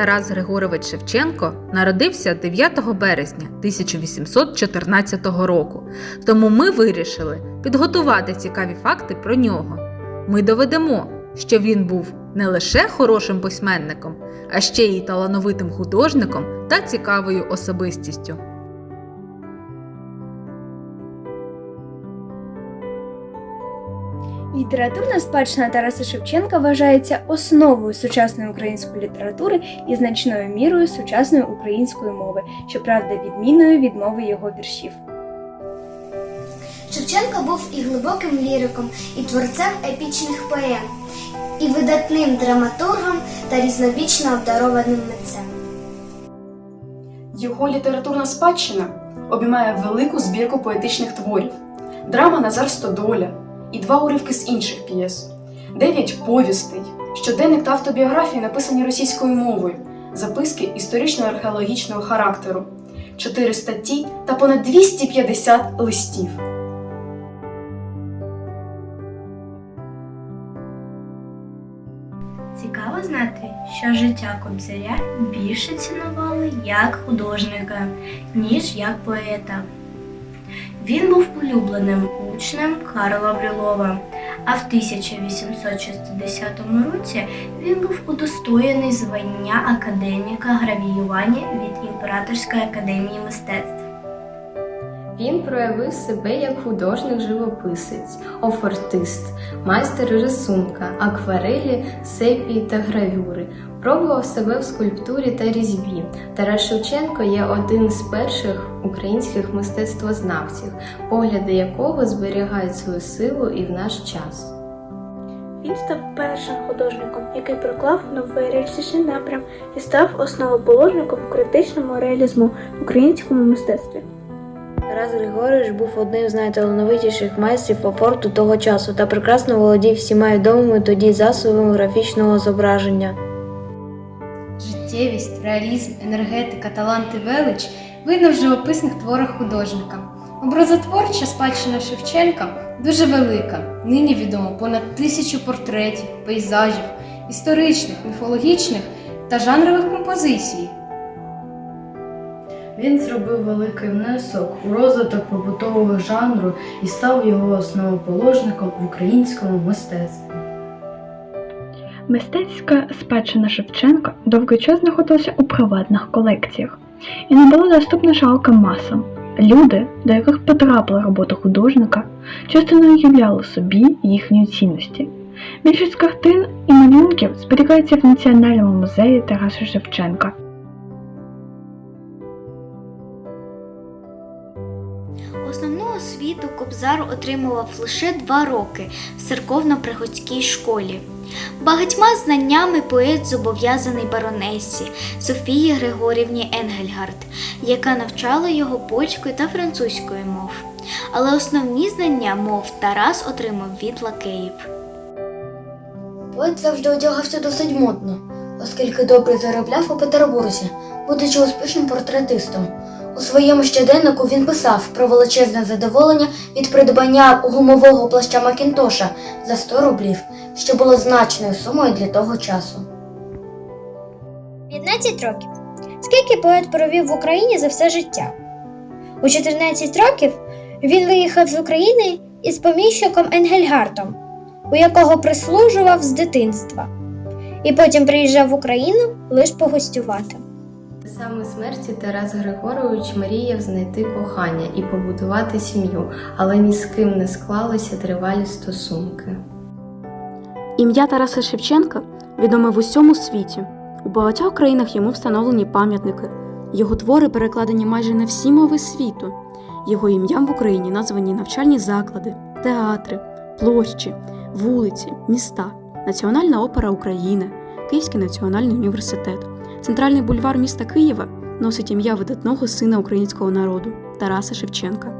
Тарас Григорович Шевченко народився 9 березня 1814 року, тому ми вирішили підготувати цікаві факти про нього. Ми доведемо, що він був не лише хорошим письменником, а ще й талановитим художником та цікавою особистістю. Літературна спадщина Тараса Шевченка вважається основою сучасної української літератури і значною мірою сучасної української мови, щоправда, відмінною від мови його віршів. Шевченко був і глибоким ліриком, і творцем епічних поем, і видатним драматургом та різнобічно обдарованим митцем. Його літературна спадщина обіймає велику збірку поетичних творів, драма Назар Стодоля і два уривки з інших п'єс, дев'ять повістей, щоденник та автобіографії написані російською мовою, записки історично-археологічного характеру, чотири статті та понад 250 листів. Цікаво знати, що життя Кобзаря більше цінували як художника, ніж як поета. Він був улюбленим учнем Карла Брюлова, а в 1860 році він був удостоєний звання академіка гравіювання від Імператорської академії мистецтв. Він проявив себе як художник-живописець, офортист, майстер рисунка, акварелі, сепії та гравюри. Пробував себе в скульптурі та різьбі. Тарас Шевченко є один з перших українських мистецтвознавців, погляди якого зберігають свою силу і в наш час. Він став першим художником, який проклав новий реалістичний напрям і став основоположником критичному реалізму в українському мистецтві. Тарас Григорович був одним з найталановитіших майстрів офорту того часу та прекрасно володів всіма відомими тоді засобами графічного зображення. Життєвість, реалізм, енергетика, талант і велич видно в живописних творах художника. Образотворча спадщина Шевченка дуже велика. Нині відомо понад тисячу портретів, пейзажів, історичних, міфологічних та жанрових композицій. Він зробив великий внесок у розвиток побутового жанру і став його основоположником в українському мистецтві. Мистецька спадщина Шевченка довгий час знаходилася у приватних колекціях і не була доступна широким масам. Люди, до яких потрапила робота художника, часто не уявляли собі їхньої цінності. Більшість картин і малюнків зберігається в Національному музеї Тараса Шевченка. Основну освіту Кобзар отримував лише два роки в церковно-приходській школі. Багатьма знаннями поет зобов'язаний баронесі Софії Григорівні Енгельгард, яка навчала його польською та французькою мов. Але основні знання мов Тарас отримав від лакеїв. Поет завжди одягався досить модно, оскільки добре заробляв у Петербурзі, будучи успішним портретистом. У своєму щоденнику він писав про величезне задоволення від придбання гумового плаща Макінтоша за 100 рублів, що було значною сумою для того часу. 15 років. Скільки поет провів в Україні за все життя? У 14 років він виїхав з України із поміщиком Енгельгартом, у якого прислужував з дитинства, і потім приїжджав в Україну лише погостювати. Саме смерті Тарас Григорович мріяв знайти кохання і побудувати сім'ю, але ні з ким не склалися тривалі стосунки. Ім'я Тараса Шевченка відоме в усьому світі. У багатьох країнах йому встановлені пам'ятники. Його твори перекладені майже на всі мови світу. Його ім'ям в Україні названі навчальні заклади, театри, площі, вулиці, міста, Національна опера України, Київський національний університет. Центральний бульвар міста Києва носить ім'я видатного сина українського народу Тараса Шевченка.